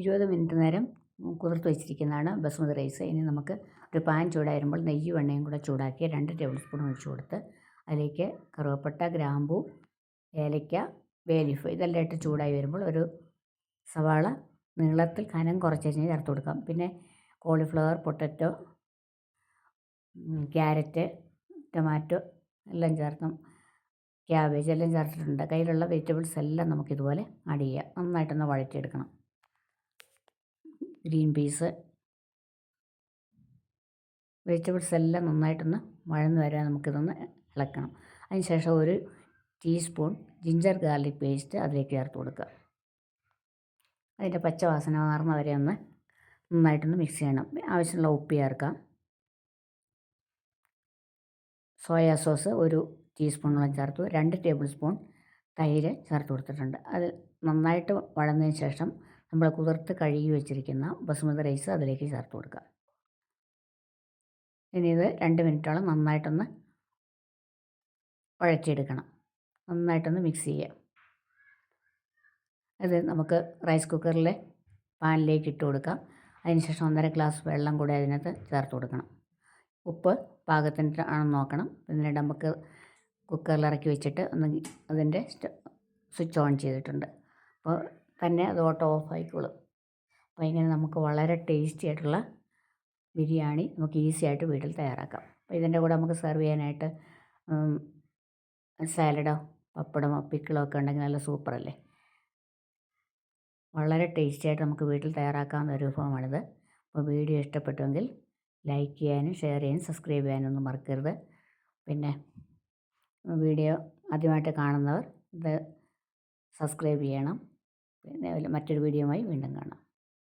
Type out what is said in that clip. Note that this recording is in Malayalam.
ഇരുപത് മിനിറ്റ് നേരം കുതിർത്ത് വെച്ചിരിക്കുന്നതാണ് ബസ്മതി റൈസ്. ഇനി നമുക്ക് ഒരു പാൻ ചൂടായിരുമ്പോൾ നെയ്യും എണ്ണയും കൂടെ ചൂടാക്കി രണ്ട് ടേബിൾ സ്പൂൺ ഒഴിച്ചു കൊടുത്ത് അതിലേക്ക് കറുവപ്പട്ട ഗ്രാമ്പൂ ഏലയ്ക്ക വേലിഫ് ലീഫ് ഇതെല്ലാം ഇട്ട് ചൂടായി വരുമ്പോൾ ഒരു സവാള നീളത്തിൽ കനം കുറച്ചരിഞ്ഞ് ചേർത്ത് കൊടുക്കാം. പിന്നെ കോളിഫ്ലവർ പൊട്ടറ്റോ ക്യാരറ്റ് ടൊമാറ്റോ എല്ലാം ചേർത്തും ക്യാബേജ് എല്ലാം ചേർത്തിട്ടുണ്ട്. കയ്യിലുള്ള വെജിറ്റബിൾസ് എല്ലാം നമുക്കിതുപോലെ ആഡ് ചെയ്യാം. നന്നായിട്ടൊന്ന് വഴറ്റിയെടുക്കണം. Green peas. വെജിറ്റബിൾസ് എല്ലാം നന്നായിട്ടൊന്ന് വഴന്ന് വരാൻ നമുക്കിതൊന്ന് ഇളക്കണം. അതിന് ശേഷം ഒരു ടീസ്പൂൺ ജിഞ്ചർ ഗാർലിക് പേസ്റ്റ് അതിലേക്ക് ചേർത്ത് കൊടുക്കുക. അതിന്റെ പച്ചവാസന മാറുന്ന വരെ ഒന്ന് നന്നായിട്ടൊന്ന് മിക്സ് ചെയ്യണം. ആവശ്യമുള്ള ഉപ്പ് ചേർക്കാം. സോയാ സോസ് ഒരു ടീസ്പൂണോളം ചേർത്തു. രണ്ട് ടേബിൾ സ്പൂൺ തൈര് ചേർത്ത് കൊടുത്തിട്ടുണ്ട്. അത് നന്നായിട്ട് വഴന്നതിന് ശേഷം നമ്മൾ കുതിർത്ത് കഴുകി വെച്ചിരിക്കുന്ന ബസുമതി റൈസ് അതിലേക്ക് ചേർത്ത് കൊടുക്കുക. ഇനി ഇത് രണ്ട് മിനിറ്റോളം നന്നായിട്ടൊന്ന് കുഴച്ചെടുക്കണം നന്നായിട്ടൊന്ന് മിക്സ് ചെയ്യുക. അത് നമുക്ക് റൈസ് കുക്കറിലെ പാനിലേക്ക് ഇട്ട് കൊടുക്കാം. അതിനുശേഷം ഒന്നര ഗ്ലാസ് വെള്ളം കൂടി അതിനകത്ത് ചേർത്ത് കൊടുക്കണം. ഉപ്പ് പാകത്തിന് ആണെന്ന് നോക്കണം. പിന്നീട് നമുക്ക് കുക്കറിൽ ഇറക്കി വെച്ചിട്ട് ഒന്ന് അതിന്റെ സ്വിച്ച് ഓൺ ചെയ്തിട്ടുണ്ട്. അപ്പോൾ തന്നെ അത് ഓട്ടോ ഓഫ് ആയിക്കോളും അപ്പോൾ ഇങ്ങനെ നമുക്ക് വളരെ ടേസ്റ്റി ആയിട്ടുള്ള ബിരിയാണി നമുക്ക് ഈസി ആയിട്ട് വീട്ടിൽ തയ്യാറാക്കാം. അപ്പോൾ ഇതിന്റെ കൂടെ നമുക്ക് സെർവ് ചെയ്യാനായിട്ട് സാലഡോ പപ്പടമോ പിക്കിളോ ഒക്കെ ഉണ്ടെങ്കിൽ നല്ല സൂപ്പറല്ലേ? വളരെ ടേസ്റ്റി ആയിട്ട് നമുക്ക് വീട്ടിൽ തയ്യാറാക്കാവുന്ന ഒരു വിഭവമാണിത്. അപ്പോൾ വീഡിയോ ഇഷ്ടപ്പെട്ടുവെങ്കിൽ ലൈക്ക് ചെയ്യാനും ഷെയർ ചെയ്യാനും സബ്സ്ക്രൈബ് ചെയ്യാനും ഒന്നും മറക്കരുത്. പിന്നെ വീഡിയോ ആദ്യമായിട്ട് കാണുന്നവർ ഇത് സബ്സ്ക്രൈബ് ചെയ്യണം. പിന്നെ മറ്റൊരു വീഡിയോയുമായി വീണ്ടും കാണാം.